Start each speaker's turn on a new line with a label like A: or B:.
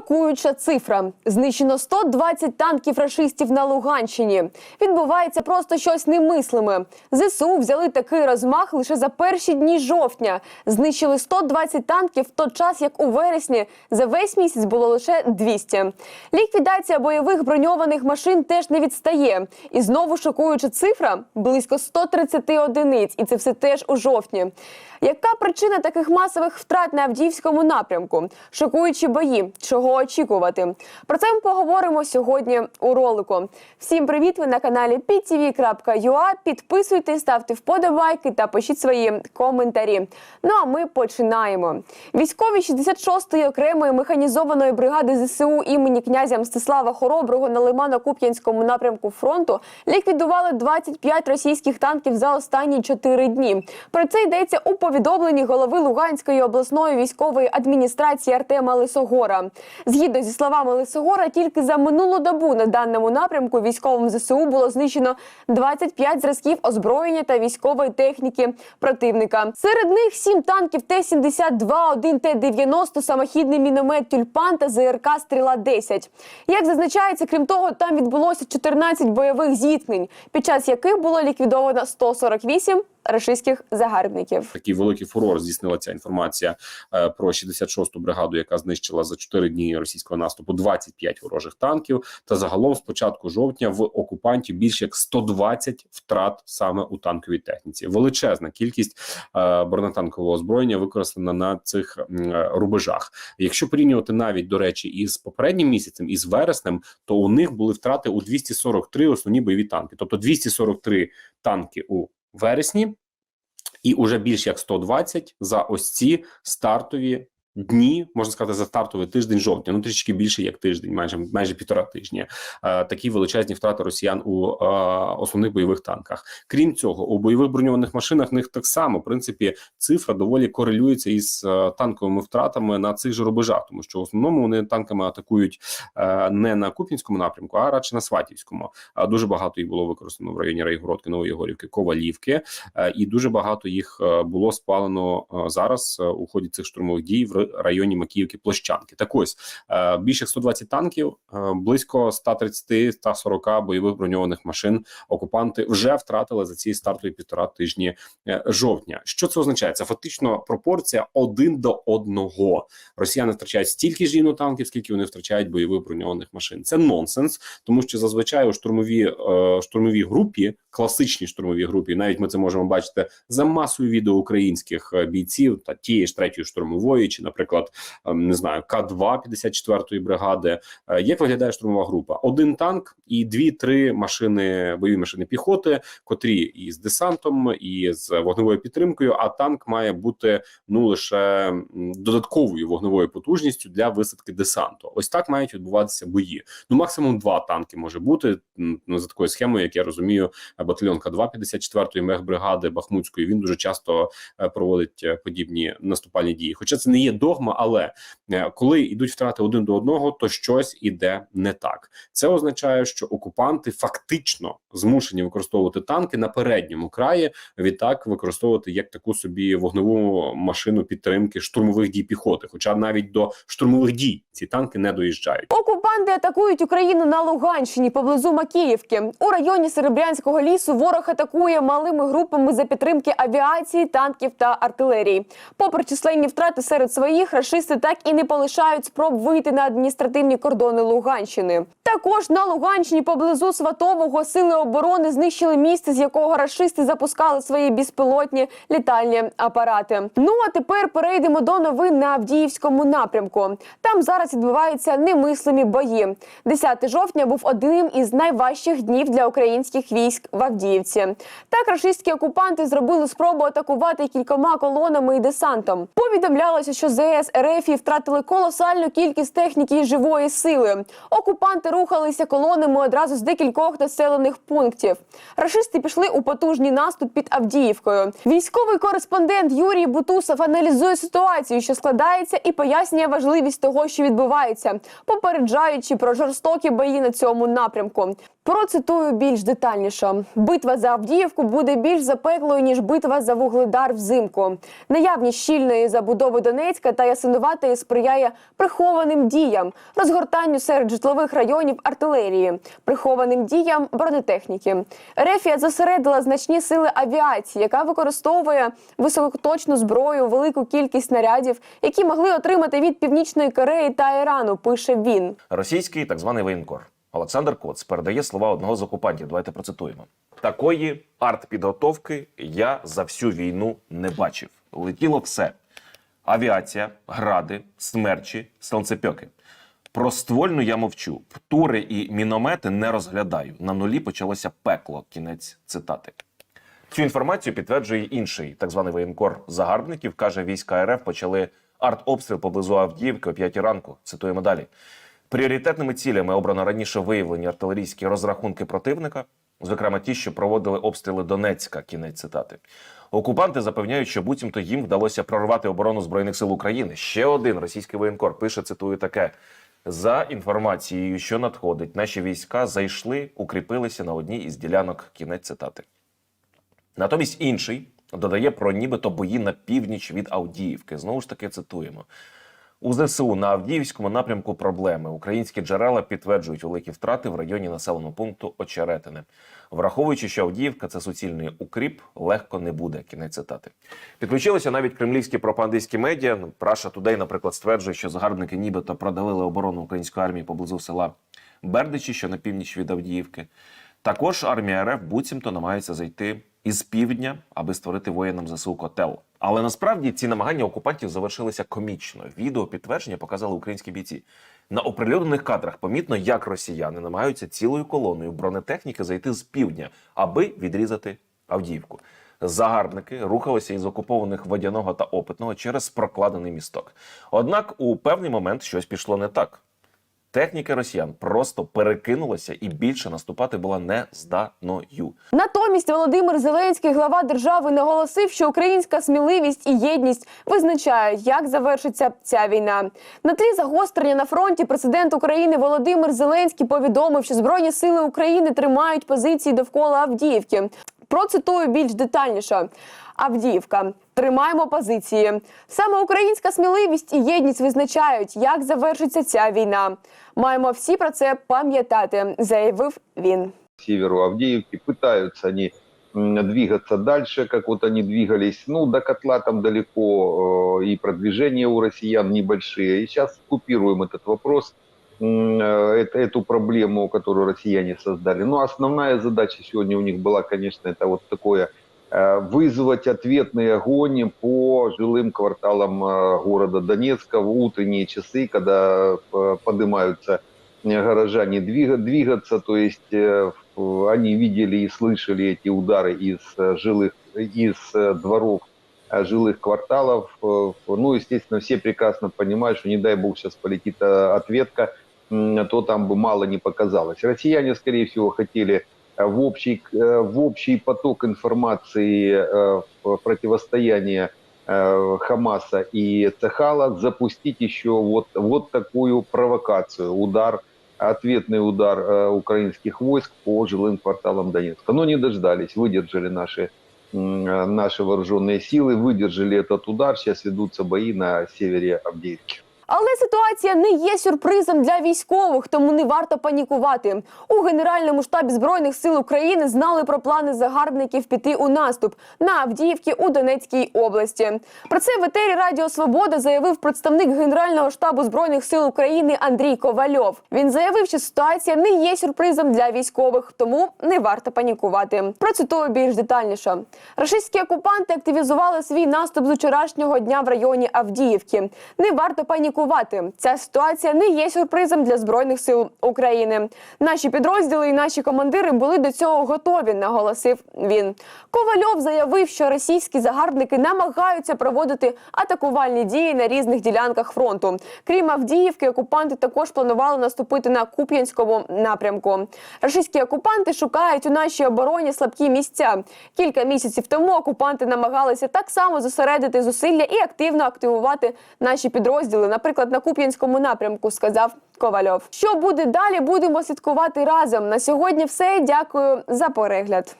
A: Шокуюча цифра: знищено 120 танків рашистів на Луганщині. Відбувається просто щось немислиме. Зсу взяли такий розмах лише за перші дні жовтня. Знищили 120 танків в той час, як у вересні за весь місяць було лише 200. Ліквідація бойових броньованих машин теж не відстає. І знову шокуюча цифра близько 130 одиниць, і це все теж у жовтні. Яка причина таких масових втрат на Авдіївському напрямку? Шокуючі бої, чого очікувати? Про це ми поговоримо сьогодні у ролику. Всім привіт! Ви на каналі PTV.ua. Підписуйтесь, ставте вподобайки та пишіть свої коментарі. Ну а ми починаємо. Військові 66-ї окремої механізованої бригади ЗСУ імені князя Мстислава Хороброго на Лимано-Куп'янському напрямку фронту ліквідували 25 російських танків за останні 4 дні. Про це йдеться у повідомленні голови Луганської обласної військової адміністрації Артема Лисогора. Згідно зі словами Лисогора, тільки за минулу добу на даному напрямку військовим ЗСУ було знищено 25 зразків озброєння та військової техніки противника. Серед них 7 танків Т-72, 1 Т-90, самохідний міномет Тюльпан та ЗРК Стріла 10. Як зазначається, крім того, там відбулося 14 бойових зіткнень, під час яких було ліквідовано 148 рашистських загарбників.
B: такий великий фурор здійснила ця інформація е, про 66-ту бригаду, яка знищила за 4 дні російського наступу 25 ворожих танків. Та загалом з початку жовтня в окупантів більше як 120 втрат саме у танковій техніці. Величезна кількість е, бронетанкового озброєння використана на цих е, рубежах. Якщо порівнювати навіть до речі із попереднім місяцем, із вереснем, то у них були втрати у 243 основні бойові танки, тобто 243 танки у вересні, і уже більш як 120 за ось ці стартові дні, можна сказати, за стартовий тиждень жовтня. Ну трішки більше як тиждень, майже майже півтора тижня. Е, такі величезні втрати росіян у е, основних бойових танках. Крім цього, у бойових броньованих машинах них так само в принципі цифра доволі корелюється із е, танковими втратами на цих же рубежах, тому що в основному вони танками атакують не на Куп'янському напрямку, а радше на Сватівському. А дуже багато їх було використано в районі Райгородки, Нової Горівки, Ковалівки, і дуже багато їх було спалено зараз у ході цих штурмових дій в районі Макіївки Площанки. Так ось е, більше як 120 танків, е, близько 130-140 бойових броньованих машин. Окупанти вже втратили за ці стартові півтора тижні е, жовтня. Що це означає? Це фактично пропорція один до одного. Росіяни втрачають стільки ж танків, скільки вони втрачають бойових броньованих машин. Це нонсенс, тому що зазвичай у штурмові штурмовій групі, класичній штурмовій групі, навіть ми це можемо бачити за масою відео українських бійців та тієї ж третьої штурмової, чи, наприклад, ем, не знаю, К-2 54-ї бригади. Е, Як виглядає штурмова група? Один танк і дві-три машини, бойові машини піхоти, котрі і з десантом, і з вогневою підтримкою. А танк має бути ну лише додатковою вогневою потужністю для висадки десанту. Ось так мають відбуватися бої. Ну максимум два танки може бути ну, за такою схемою, як я розумію, батальйон К-2 54-ї мехбригади Бахмутської. Він дуже часто е, проводить е, подібні наступальні дії. Хоча це не є догма, але е, коли йдуть втрати один до одного, то щось іде не так. Це означає, що окупанти фактично змушені використовувати танки на передньому краї. Відтак використовувати як таку собі вогневу машину підтримки штурмових дій піхоти. Хоча навіть до штурмових дій ці танки не доїжджають.
A: Окупанти атакують Україну на Луганщині поблизу Макіївки. У районі Серебрянського лісу ворог атакує малими групами за підтримки авіації, танків та артилерії. Попри численні втрати серед своїх, рашисти так і не полишають спроб вийти на адміністративні кордони Луганщини. Також на Луганщині поблизу Сватового сили оборони знищили місце, з якого рашисти запускали свої безпілотні літальні апарати. Ну а тепер перейдемо до новин на Авдіївському напрямку. Там зараз відбуваються немислимі бої. 10 жовтня був одним із найважчих днів для українських військ в Авдіївці. Так рашистські окупанти зробили спробу атакувати кількома колонами і десантом. Повідомлялося, що ЗС РФ втратили колосальну кількість техніки і живої сили. Окупанти рухалися колонами одразу з декількох населених пунктів. Рашисти пішли у потужний наступ під Авдіївкою. Військовий кореспондент Юрій Бутусов аналізує ситуацію, що складається, і пояснює важливість того, що відбувається, попереджаючи про жорстокі бої на цьому напрямку. Процитую більш детальніше: битва за Авдіївку буде більш запеклою ніж битва за вугледар взимку. Наявність щільної забудови Донецька та Ясинуватої сприяє прихованим діям, розгортанню серед житлових районів артилерії, прихованим діям бронетехніки. Рефія зосередила значні сили авіації, яка використовує високоточну зброю, велику кількість снарядів, які могли отримати від північної Кореї та Ірану. Пише він.
C: Російський так званий воєнкор Олександр Коц передає слова одного з окупантів. Давайте процитуємо. Такої артпідготовки я за всю війну не бачив. Летіло все: авіація, гради, смерчі, сонцепьоки. Про ствольну я мовчу. Птури і міномети не розглядаю. На нулі почалося пекло. Кінець цитати. Цю інформацію підтверджує інший так званий воєнкор загарбників. каже, війська РФ почали артобстріл поблизу Авдіївки о 5 ранку. Цитуємо далі. Пріоритетними цілями обрано раніше виявлені артилерійські розрахунки противника, зокрема ті, що проводили обстріли Донецька. Кінець цитати. Окупанти запевняють, що буцімто їм вдалося прорвати оборону збройних сил України. Ще один російський воєнкор пише, цитую таке. За інформацією, що надходить, наші війська зайшли, укріпилися на одній із ділянок. Кінець цитати. Натомість інший додає про нібито бої на північ від Авдіївки. Знову ж таки цитуємо. У ЗСУ на Авдіївському напрямку проблеми. Українські джерела підтверджують великі втрати в районі населеного пункту Очеретине. Враховуючи, що Авдіївка це суцільний укріп, легко не буде. Кінець цитати. Підключилися навіть кремлівські пропагандистські медіа. Праша Тудей, наприклад, стверджує, що загарбники нібито продавили оборону української армії поблизу села Бердичі, що на північ від Авдіївки. Також армія РФ буцімто намагається зайти із півдня, аби створити воїнам ЗСУ котел. Але насправді ці намагання окупантів завершилися комічно. Відео підтвердження показали українські бійці. На оприлюднених кадрах помітно, як росіяни намагаються цілою колоною бронетехніки зайти з півдня, аби відрізати Авдіївку. Загарбники рухалися із окупованих водяного та опитного через прокладений місток. Однак у певний момент щось пішло не так. Техніка росіян просто перекинулася і більше наступати була не зданою.
A: Натомість Володимир Зеленський, глава держави, наголосив, що українська сміливість і єдність визначають, як завершиться ця війна. На тлі загострення на фронті президент України Володимир Зеленський повідомив, що збройні сили України тримають позиції довкола Авдіївки. Процитую більш детальніше. Авдіївка. Тримаємо позиції. Саме українська сміливість і єдність визначають, як завершиться ця війна. Маємо всі про це пам'ятати, заявив він.
D: северу Авдеевки. Пытаются они м, двигаться дальше, как вот они двигались. Ну, до котла там далеко, э, и продвижения у россиян небольшие. И сейчас купируем этот вопрос, м, э, это- Эту проблему, которую россияне создали. Но основная задача сегодня у них была, конечно, это вот такое э, вызвать ответный огонь по жилым кварталам э, города Донецка в утренние часы, когда э, поднимаются э, горожане двига- двигаться, то есть э, они видели и слышали эти удары из э, жилых, из э, дворов э, жилых кварталов. Э, Ну, естественно, все прекрасно понимают, что не дай бог сейчас полетит э, ответка, то там бы мало не показалось. Россияне, скорее всего, хотели э, в общий, э, в общий поток информации э, в противостояние э, Хамаса и Цехала запустить еще вот, вот такую провокацию, удар, ответный удар э, украинских войск по жилым кварталам Донецка. Но не дождались, выдержали наши, м, э, наши вооруженные силы, выдержали этот удар. Сейчас ведутся бои на севере Авдеевки.
A: Але ситуація не є сюрпризом для військових, тому не варто панікувати. У Генеральному штабі збройних сил України знали про плани загарбників піти у наступ на Авдіївки у Донецькій області. Про це в етері Радіо Свобода заявив представник Генерального штабу збройних сил України Андрій Ковальов. Він заявив, що ситуація не є сюрпризом для військових, тому не варто панікувати. Процитую більш детальніше. Рашистські окупанти активізували свій наступ з вчорашнього дня в районі Авдіївки. Не варто панікувати. Ця ситуація не є сюрпризом для збройних сил України. Наші підрозділи і наші командири були до цього готові, наголосив він. Ковальов заявив, що російські загарбники намагаються проводити атакувальні дії на різних ділянках фронту. Крім Авдіївки, окупанти також планували наступити на Куп'янському напрямку. Російські окупанти шукають у нашій обороні слабкі місця. Кілька місяців тому окупанти намагалися так само зосередити зусилля і активно активувати наші підрозділи, наприклад, наприклад, на Куп'янському напрямку, сказав Ковальов. Що буде далі? Будемо слідкувати разом. На сьогодні все. Дякую за перегляд.